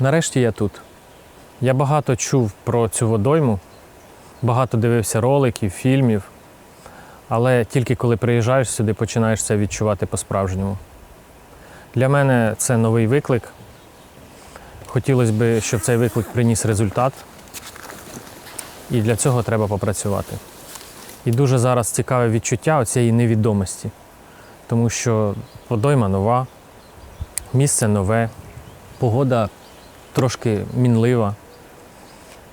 Нарешті я тут. Я багато чув про цю водойму, багато дивився роликів, фільмів, але тільки коли приїжджаєш сюди, починаєш це відчувати по-справжньому. Для мене це новий виклик. Хотілося б, щоб цей виклик приніс результат, і для цього треба попрацювати. І дуже зараз цікаве відчуття цієї невідомості, тому що водойма нова, місце нове, погода трошки мінлива.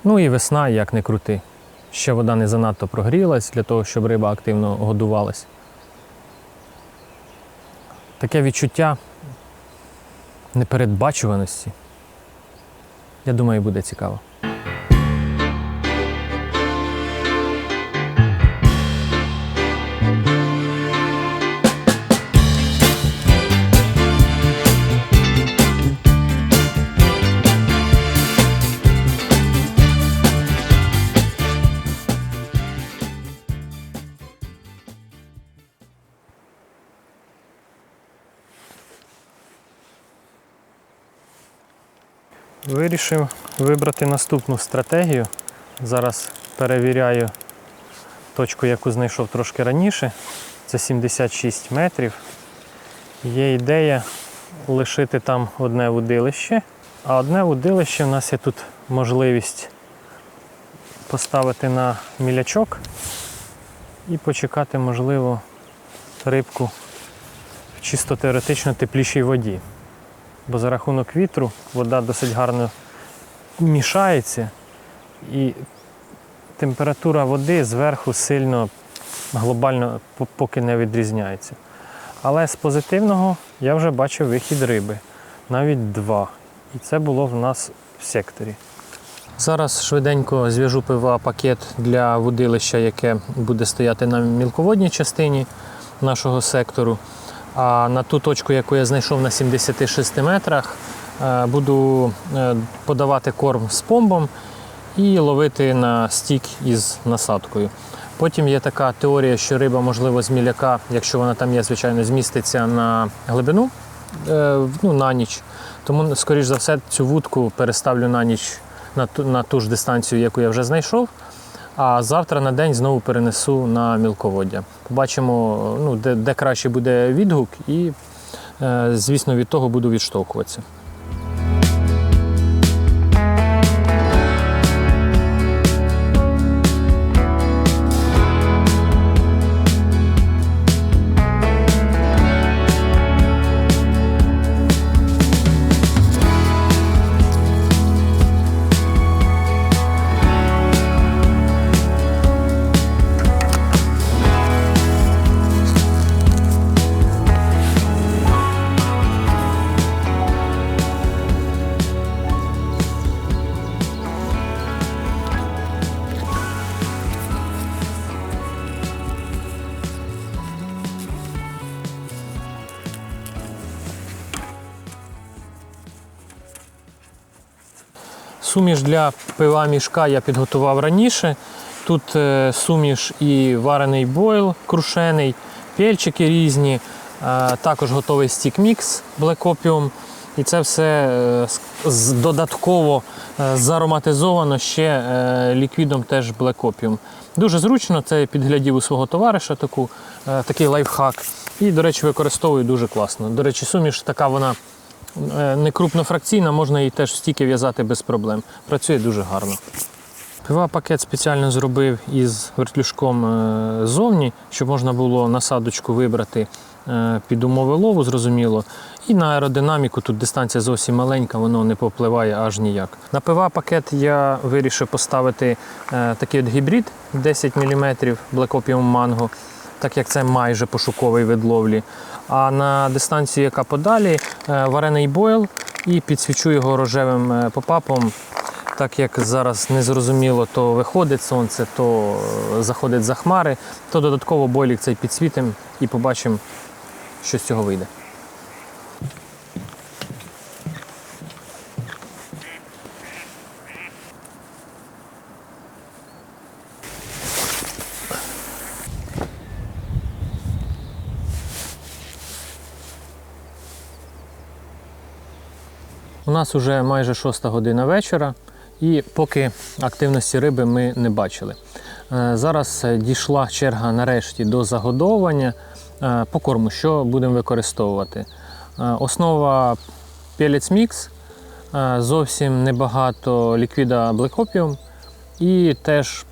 Ну і весна, як не крути. Ще вода не занадто прогрілась для того, щоб риба активно годувалась. Таке відчуття непередбачуваності. Я думаю, буде цікаво. Вирішив вибрати наступну стратегію. Зараз перевіряю точку, яку знайшов трошки раніше. Це 76 метрів. Є ідея лишити там одне вудилище, а одне вудилище в нас є тут можливість поставити на мілячок і почекати, можливо, рибку в чисто теоретично теплішій воді бо за рахунок вітру вода досить гарно мішається і температура води зверху сильно глобально поки не відрізняється. Але з позитивного я вже бачив вихід риби, навіть два. І це було в нас в секторі. Зараз швиденько зв'яжу ПВА пакет для водилища, яке буде стояти на мілководній частині нашого сектору. А на ту точку, яку я знайшов на 76 метрах, е, буду е, подавати корм з помбом і ловити на стік із насадкою. Потім є така теорія, що риба, можливо, з міляка, якщо вона там є, звичайно, зміститься на глибину е, ну, на ніч. Тому, скоріш за все, цю вудку переставлю на ніч на ту, на ту ж дистанцію, яку я вже знайшов. А завтра на день знову перенесу на мілководдя. Побачимо, ну, де, де краще буде відгук, і, е, звісно, від того буду відштовхуватися. Суміш для пива мішка я підготував раніше. Тут е, суміш і варений бойл крушений, пельчики різні, е, також готовий стік мікс Black Opium. І це все е, додатково зароматизовано ще ліквідом теж Black Opium. Дуже зручно, це підглядів у свого товариша таку, такий лайфхак. І, до речі, використовую дуже класно. До речі, суміш така вона не крупнофракційна, можна її теж в стіки в'язати без проблем. Працює дуже гарно. Пива пакет спеціально зробив із вертлюжком е, зовні, щоб можна було насадочку вибрати е, під умови лову, зрозуміло. І на аеродинаміку тут дистанція зовсім маленька, воно не попливає аж ніяк. На пива пакет я вирішив поставити е, такий от гібрид 10 мм Black Opium Mango, так як це майже пошуковий вид ловлі. А на дистанцію, яка подалі, е, варений бойл і підсвічу його рожевим е, попапом. Так як зараз незрозуміло, то виходить сонце, то е, заходить за хмари, то додатково бойлік цей підсвітимо і побачимо, що з цього вийде. Нас вже майже 6 година вечора, і поки активності риби ми не бачили. Е, Зараз е, дійшла черга нарешті до загодовування Е, по корму, що будемо використовувати. Основа Mix, е, зовсім небагато ліквіда Black і теж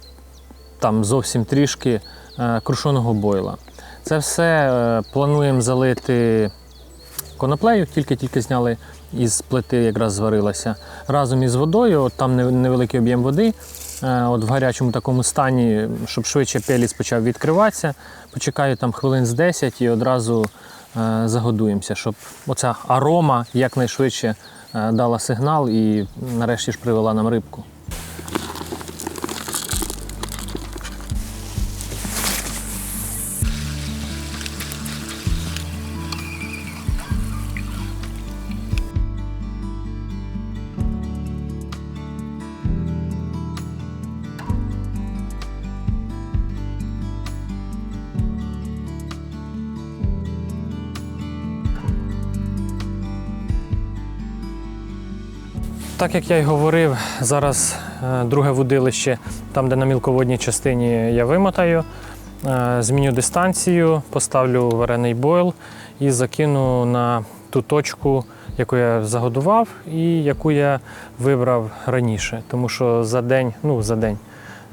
там зовсім трішки крушеного бойла. Це все плануємо залити коноплею, тільки-тільки зняли із плити, якраз зварилася. Разом із водою, от там невеликий об'єм води, е, от в гарячому такому стані, щоб швидше пеліс почав відкриватися. Почекаю там хвилин з 10 і одразу е, загодуємося, щоб оця арома якнайшвидше е, дала сигнал і нарешті ж привела нам рибку. Так як я й говорив, зараз е, друге вудилище, там, де на мілководній частині я вимотаю, е, зміню дистанцію, поставлю варений бойл і закину на ту точку, яку я загодував і яку я вибрав раніше. Тому що за день, ну за день,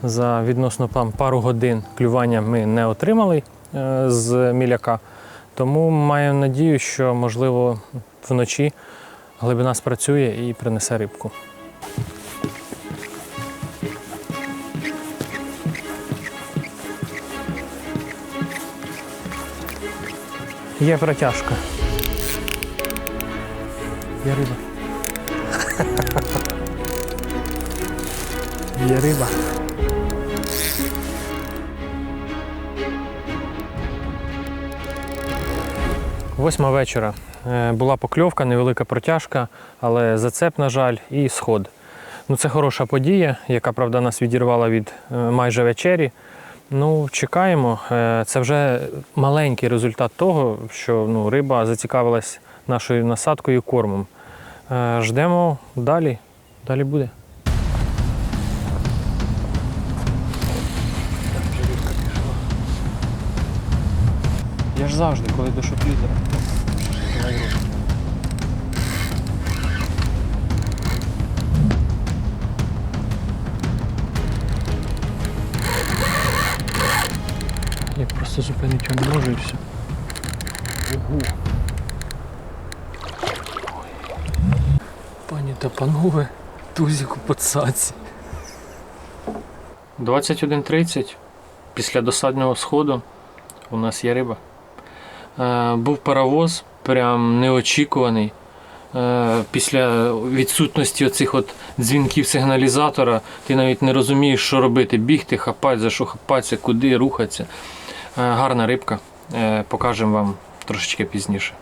за відносно там, пару годин клювання ми не отримали е, з міляка. Тому маю надію, що можливо вночі глибина спрацює і принесе рибку. Є протяжка. Є риба. Є риба. Восьма вечора. Е, Була покльовка, невелика протяжка, але зацеп, на жаль, і сход. Ну, це хороша подія, яка, правда, нас відірвала від е, майже вечері. Ну, чекаємо. Е, Це вже маленький результат того, що ну, риба зацікавилась нашою насадкою і кормом. Ждемо далі. Далі буде. Я ж завжди, коли до шотлідера. Я просто зупинити його не можу і все. Ого. Пані та панове, тузик у подсаці. 21.30 після досадного сходу у нас є риба. Е, був паровоз, прям неочікуваний. Е, після відсутності оцих от дзвінків сигналізатора ти навіть не розумієш, що робити. Бігти, хапати, за що хапатися, куди рухатися. Е, гарна рибка. Покажемо вам трошечки пізніше.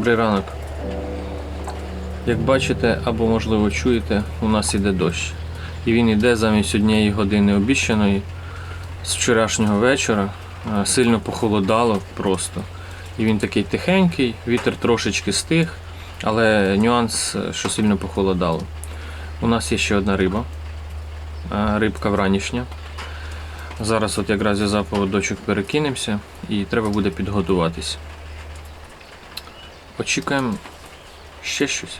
Добрий ранок. Як бачите, або можливо чуєте, у нас іде дощ. І він йде замість однієї години обіщаної з вчорашнього вечора. Е, Сильно похолодало просто. І він такий тихенький, вітер трошечки стих, але нюанс, е, що сильно похолодало. У нас є ще одна риба. Е, Рибка вранішня. Зараз от якраз за поводочок перекинемося і треба буде підготуватись. Очікуємо ще щось.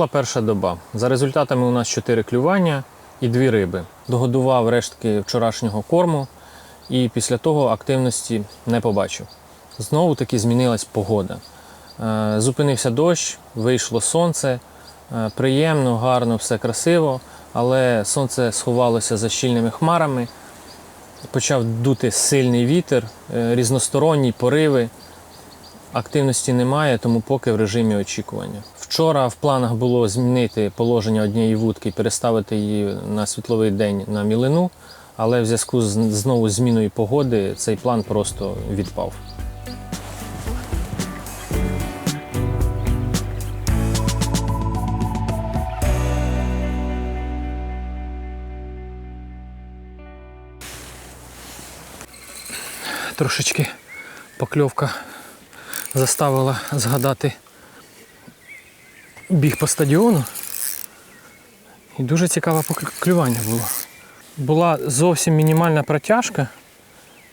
Минула перша доба. За результатами у нас 4 клювання і 2 риби. Догодував рештки вчорашнього корму і після того активності не побачив. Знову таки змінилась погода. Е, Зупинився дощ, вийшло сонце. Е, Приємно, гарно, все красиво, але сонце сховалося за щільними хмарами. Почав дути сильний вітер, е, різносторонні пориви. Активності немає, тому поки в режимі очікування. Вчора в планах було змінити положення однієї вудки, переставити її на світловий день на мілину, але в зв'язку з знову зміною погоди цей план просто відпав. Трошечки покльовка заставила згадати біг по стадіону. І дуже цікаве клювання було. Була зовсім мінімальна протяжка,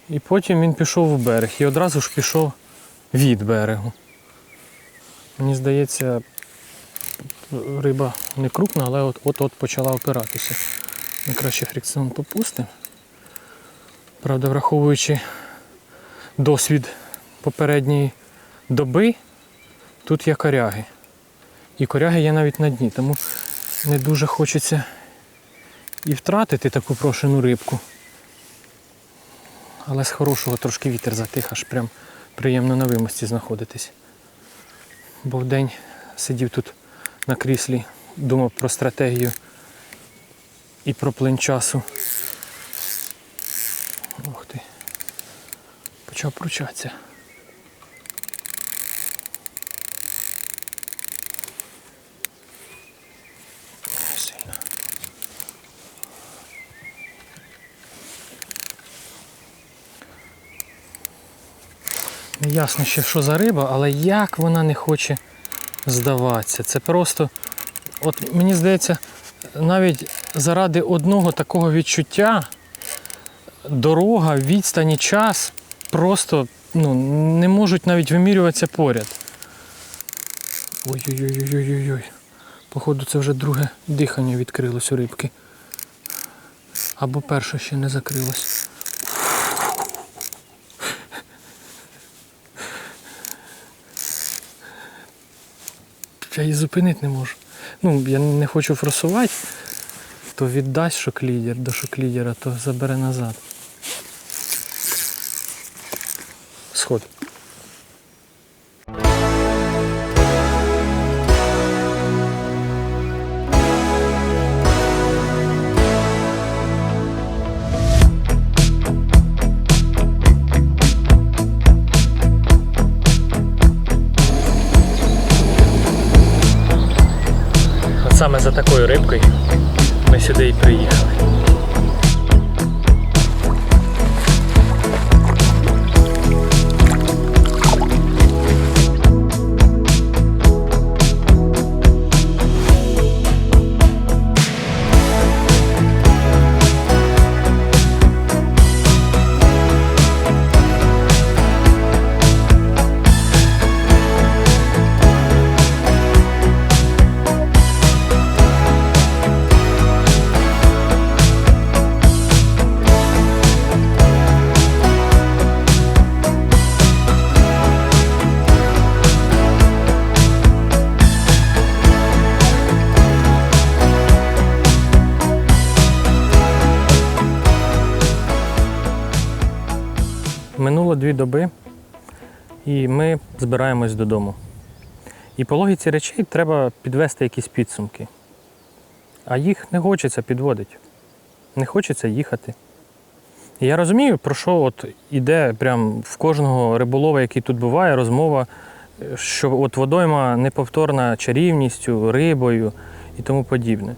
і потім він пішов у берег і одразу ж пішов від берегу. Мені здається, риба не крупна, але от- от-от почала опиратися. Ми краще фрикціон попустимо. Правда, враховуючи досвід попередньої доби, тут є коряги. І коряги є навіть на дні, тому не дуже хочеться і втратити таку прошену рибку. Але з хорошого трошки вітер затих, аж прям приємно на вимості знаходитись. Бо вдень сидів тут на кріслі, думав про стратегію і про плин часу. Ух ти. Почав пручатися. Ясно ще, що за риба, але як вона не хоче здаватися. Це просто, от мені здається, навіть заради одного такого відчуття дорога, відстань і час просто ну, не можуть навіть вимірюватися поряд. Ой-ой-ой-ой-ой-ой. Походу, це вже друге дихання відкрилось у рибки. Або перше ще не закрилось. Я її зупинити не можу. Ну, я не хочу форсувати, то віддасть шоклідер до шоклідера, то забере назад. Сход. Саме за такою рибкою ми сюди і приїхали. Дві доби, і ми збираємось додому. І по логіці речей треба підвести якісь підсумки. А їх не хочеться підводити. Не хочеться їхати. І я розумію, про що от іде прям в кожного риболова, який тут буває, розмова, що от водойма неповторна чарівністю, рибою і тому подібне.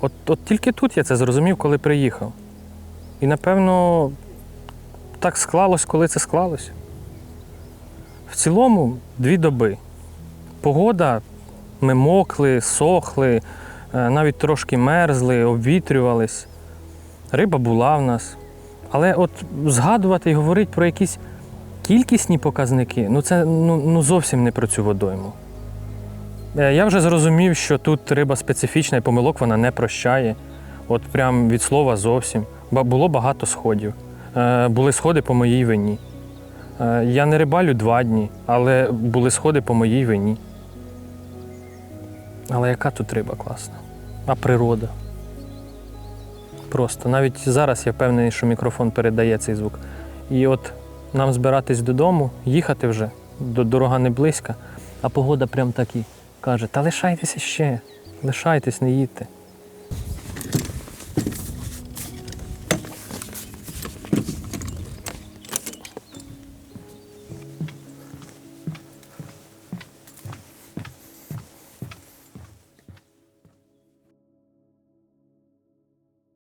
От, от тільки тут я це зрозумів, коли приїхав. І напевно так склалось, коли це склалось. В цілому дві доби. Погода, ми мокли, сохли, е, навіть трошки мерзли, обвітрювались. Риба була в нас. Але от згадувати і говорити про якісь кількісні показники, ну це ну, ну зовсім не про цю водойму. Е, Я вже зрозумів, що тут риба специфічна і помилок вона не прощає. От прям від слова зовсім. Було багато сходів. Е, Були сходи по моїй вині. Е, Я не рибалю два дні, але були сходи по моїй вині. Але яка тут риба класна? А природа. Просто навіть зараз я впевнений, що мікрофон передає цей звук. І от нам збиратись додому, їхати вже, дорога не близька, а погода прям так і каже: та лишайтеся ще, лишайтесь, не їдьте.